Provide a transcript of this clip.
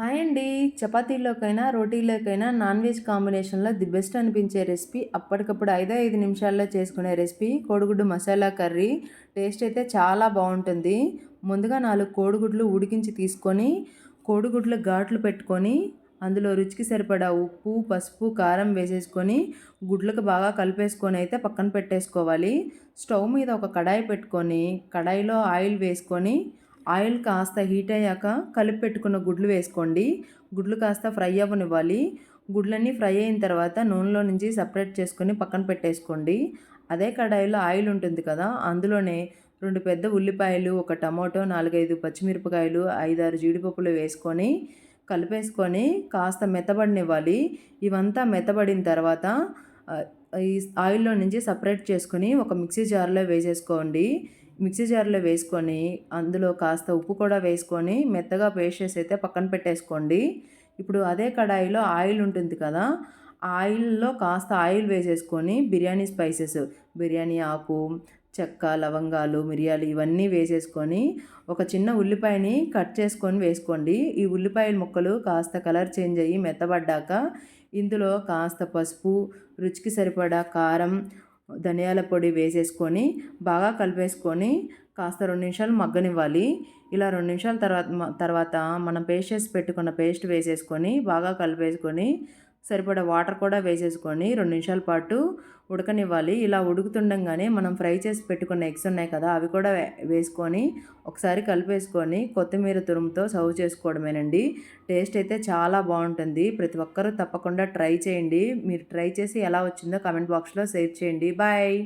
Hi అండి. చపాతీలోకైనా రోటీలోకైనా నాన్ వెజ్ కాంబినేషన్లో ది బెస్ట్ అనిపించే రెసిపీ అప్పటికప్పుడు ఐదో ఐదు నిమిషాల్లో చేసుకునే రెసిపీ కోడిగుడ్డు మసాలా కర్రీ. టేస్ట్ అయితే చాలా బాగుంటుంది. ముందుగా నాలుగు కోడిగుడ్లు ఉడికించి తీసుకొని కోడిగుడ్లు ఘాట్లు పెట్టుకొని అందులో రుచికి సరిపడా ఉప్పు పసుపు కారం వేసేసుకొని గుడ్లకు బాగా కలిపేసుకొని అయితే పక్కన పెట్టేసుకోవాలి. స్టవ్ మీద ఒక కడాయి పెట్టుకొని కడాయిలో ఆయిల్ వేసుకొని ఆయిల్ కాస్త హీట్ అయ్యాక కలిపి పెట్టుకున్న గుడ్లు వేసుకోండి. గుడ్లు కాస్త ఫ్రై అవ్వనివ్వాలి. గుడ్లన్నీ ఫ్రై అయిన తర్వాత నూనెలో నుంచి సపరేట్ చేసుకొని పక్కన పెట్టేసుకోండి. అదే కడాయిలో ఆయిల్ ఉంటుంది కదా అందులోనే రెండు పెద్ద ఉల్లిపాయలు ఒక టమాటో నాలుగైదు పచ్చిమిరపకాయలు ఐదారు జీడిపప్పులు వేసుకొని కలిపేసుకొని కాస్త మెత్తబడినివ్వాలి. ఇవంతా మెత్తబడిన తర్వాత ఈ ఆయిల్లో నుంచి సపరేట్ చేసుకొని ఒక మిక్సీ జార్లో వేసేసుకోండి. మిక్సీ జార్లో వేసుకొని అందులో కాస్త ఉప్పు కూడా వేసుకొని మెత్తగా పేస్ట్ చేసి అయితే పక్కన పెట్టేసుకోండి. ఇప్పుడు అదే కడాయిలో ఆయిల్ ఉంటుంది కదా ఆయిల్లో కాస్త ఆయిల్ వేసేసుకొని బిర్యానీ స్పైసెస్ బిర్యానీ ఆకు చెక్క లవంగాలు మిరియాలు ఇవన్నీ వేసేసుకొని ఒక చిన్న ఉల్లిపాయని కట్ చేసుకొని వేసుకోండి. ఈ ఉల్లిపాయల ముక్కలు కాస్త కలర్ చేంజ్ అయ్యి మెత్తబడ్డాక ఇందులో కాస్త పసుపు రుచికి సరిపడా కారం ధనియాల పొడి వేసేసుకొని బాగా కలిపేసుకొని కాస్త రెండు నిమిషాలు మగ్గనివ్వాలి. ఇలా రెండు నిమిషాల తర్వాత తర్వాత మనం పేస్ట్ చేసి పెట్టుకున్న పేస్ట్ వేసేసుకొని బాగా కలిపేసుకొని సరిపడా వాటర్ కూడా వేసేసుకొని రెండు నిమిషాల పాటు ఉడకనివ్వాలి. ఇలా ఉడుకుతుండగానే మనం ఫ్రై చేసి పెట్టుకున్న ఎగ్స్ ఉన్నాయి కదా అవి కూడా వేసుకొని ఒకసారి కలిపేసుకొని కొత్తిమీర తురుముతో సర్వ్ చేసుకోవడమేనండి. టేస్ట్ అయితే చాలా బాగుంటుంది. ప్రతి ఒక్కరూ తప్పకుండా ట్రై చేయండి. మీరు ట్రై చేసి ఎలా వచ్చిందో కమెంట్ బాక్స్లో షేర్ చేయండి. బాయ్!